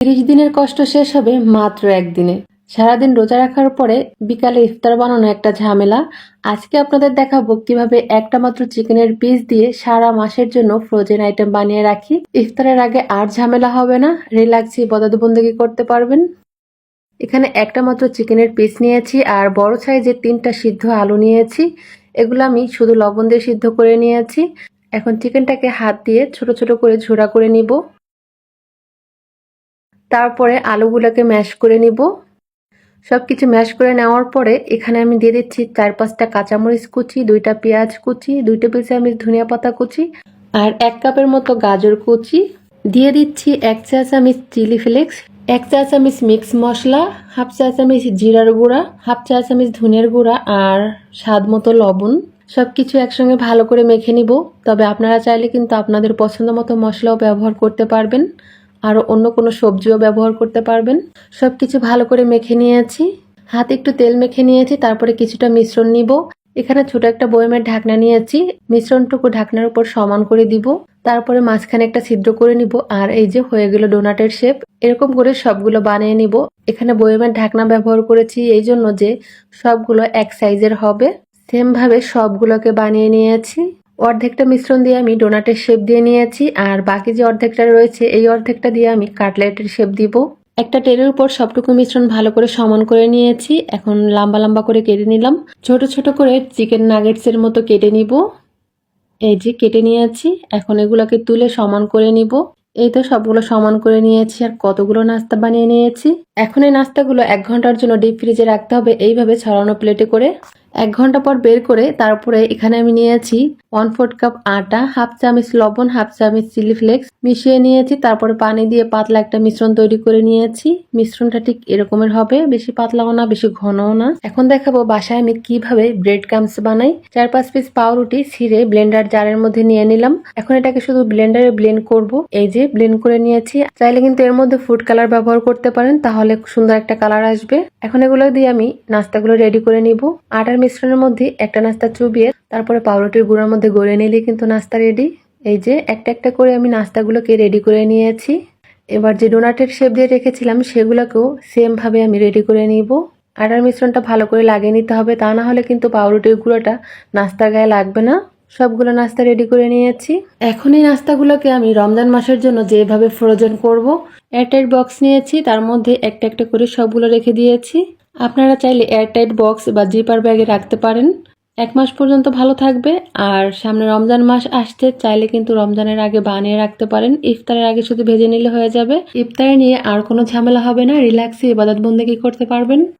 তিরিশ দিনের কষ্ট শেষ হবে মাত্র একদিনে। সারাদিন রোজা রাখার পরে বিকালে ইফতার বানানো একটা ঝামেলা। আজকে আপনাদের দেখাবো কীভাবে একটা মাত্র চিকেনের পিস দিয়ে সারা মাসের জন্য ফ্রোজেন আইটেম বানিয়ে রাখি। ইফতারের আগে আর ঝামেলা হবে না রিল্যাক্সি বদাদবন্দিগি করতে পারবেন। এখানে একটা মাত্র চিকেনের পিস নিয়েছি আর বড় সাইজের তিনটা সিদ্ধ আলু নিয়েছি। এগুলো আমি শুধু লবণ দিয়ে সিদ্ধ করে নিয়েছি। এখন চিকেনটাকে হাত দিয়ে ছোট ছোট করে ঝোড়া করে নিব। তারপরে আলুগুলোকে ম্যাশ করে নিব। সব কিছু ম্যাশ করে নেওয়ার পরে এখানে আমি দিয়ে দিচ্ছি চার পাঁচটা কাঁচামরিচ কুচি, দুইটা পেঁয়াজ কুচি, দুই টেবিল চামচ ধনিয়া পাতা কুচি আর এক কাপের মতো গাজর কুচি। দিয়ে দিচ্ছি এক চা চামচ চিলি ফ্লেক্স, এক চা চামচ মিক্স মশলা, হাফ চা চামচ জিরার গুঁড়া, হাফ চা চামচ ধনের গুঁড়া আর স্বাদ মতো লবণ। সব কিছু একসঙ্গে ভালো করে মেখে নিব। তবে আপনারা চাইলে কিন্তু আপনাদের পছন্দ মতো মশলাও ব্যবহার করতে পারবেন। আরও অন্য কোনো সবজিও ব্যবহার করতে পারবেন। সব কিছু ভালো করে মেখে নিয়েছি। হাতে একটু তেল মেখে নিয়েছি, তারপরে কিছুটা মিশ্রণ নিব। এখানে ছোট একটা বয়মের ঢাকনা নিয়েছি। মিশ্রণটুকু ঢাকনার উপর সমান করে দিব। তারপরে মাঝখানে একটা ছিদ্র করে নিব। আর এই যে হয়ে গেল ডোনাটের শেপ, এরকম করে সবগুলো বানিয়ে নিব। এখানে বয়মের ঢাকনা ব্যবহার করেছি, এই জন্য যে সবগুলো এক সাইজের হবে। সেম ভাবে সবগুলোকে বানিয়ে নিয়েছি। অর্ধেকটা মিশ্রণ দিয়ে আমি ডোনাটের শেপ দিয়ে নিয়েছি, আর বাকি যে অর্ধেকটা রয়েছে, এই অর্ধেকটা দিয়ে আমি কাটলেটের শেপ দিব। একটা টেরের উপর সবটুকু মিশ্রণ ভালো করে সমান করে নিয়েছি, এখন লম্বা লম্বা করে কেটে নিলাম। ছোট ছোট করে চিকেন নাগেটসের মতো কেটে নিব। এই যে কেটে নিয়েছি, এখন এগুলোকে তুলে সমান করে নিব। এই তো সবগুলো সমান করে নিয়েছি, আর কতগুলো নাস্তা বানিয়ে নিয়েছি। এখন এই নাস্তাগুলো এক ঘণ্টার জন্য ডিপ ফ্রিজে রাখতে হবে, এইভাবে ছড়ানো প্লেটে করে। এক ঘণ্টা পর বের করে তারপরে এখানে আমি নিয়েছি ওয়ান ফোর্থ কাপ আটা হাফ চামচ লবণ হাফ চামচ চিলি ফ্লেক্স মিশিয়ে নিয়েছি। তারপরে পানি দিয়ে পাতলা একটা মিশ্রণ তৈরি করে নিয়েছি। মিশ্রণটা ঠিক এরকমের হবে, বেশি পাতলাও না, বেশি ঘনও না। এখন দেখাবো বাসায় আমি কীভাবে ব্রেড কামস বানাই। চার পাঁচ পিস পাউরুটি ছিঁড়ে ব্লেন্ডার জারের মধ্যে নিয়ে নিলাম। এখন এটাকে শুধু ব্লেন্ডারে ব্লেন্ড করব। এই যে ব্লেন্ড করে নিয়েছি। চাইলে কিন্তু এর মধ্যে ফুড কালার ব্যবহার করতে পারেন, তাহলে সুন্দর একটা কালার আসবে। এখন এগুলো দিয়ে আমি নাস্তাগুলো রেডি করে নিব। আটার মিশ্রণের মধ্যে একটা নাস্তা চুবিয়ে, তারপরে পাউরুটির গুঁড়ার মধ্যে গড়ে নিলে কিন্তু নাস্তা রেডি এই যে একটা একটা করে আমি নাস্তাগুলোকে রেডি করে নিয়েছি। এবার যে ডোনাটের শেপ দিয়ে রেখেছিলাম, সেগুলোকেও সেম ভাবে আমি রেডি করে নিব। আটার মিশ্রণটা ভালো করে লাগিয়ে নিতে হবে, তা না হলে কিন্তু পাউরুটির গুঁড়োটা নাস্তার গায়ে লাগবে না। সবগুলো নাস্তা রেডি করে নিয়েছি। এখন এই নাস্তাগুলোকে আমি রমজান মাসের জন্য যেভাবে ফ্রোজেন করব এয়ারটাইট বক্স নিয়েছি, তার মধ্যে একটা একটা করে সবগুলো রেখে দিয়েছি। আপনারা চাইলে এয়ারটাইট বক্স বা জিপার ব্যাগে রাখতে পারেন। এক মাস পর্যন্ত ভালো থাকবে। আর সামনে রমজান মাস আসছে, চাইলে কিন্তু রমজানের আগে বানিয়ে রাখতে পারেন। ইফতারের আগে শুধু ভেজে নিলে হয়ে যাবে। ইফতারে নিয়ে আর কোনো ঝামেলা হবে না। রিল্যাক্সে ইবাদত বন্দেগি করতে পারবেন?